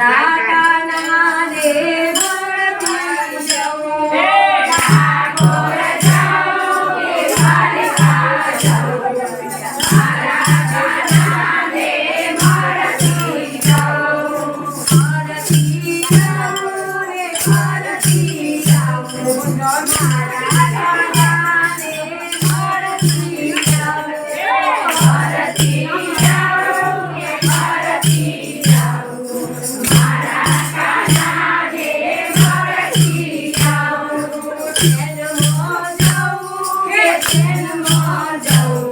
రాక शरणमा जाओ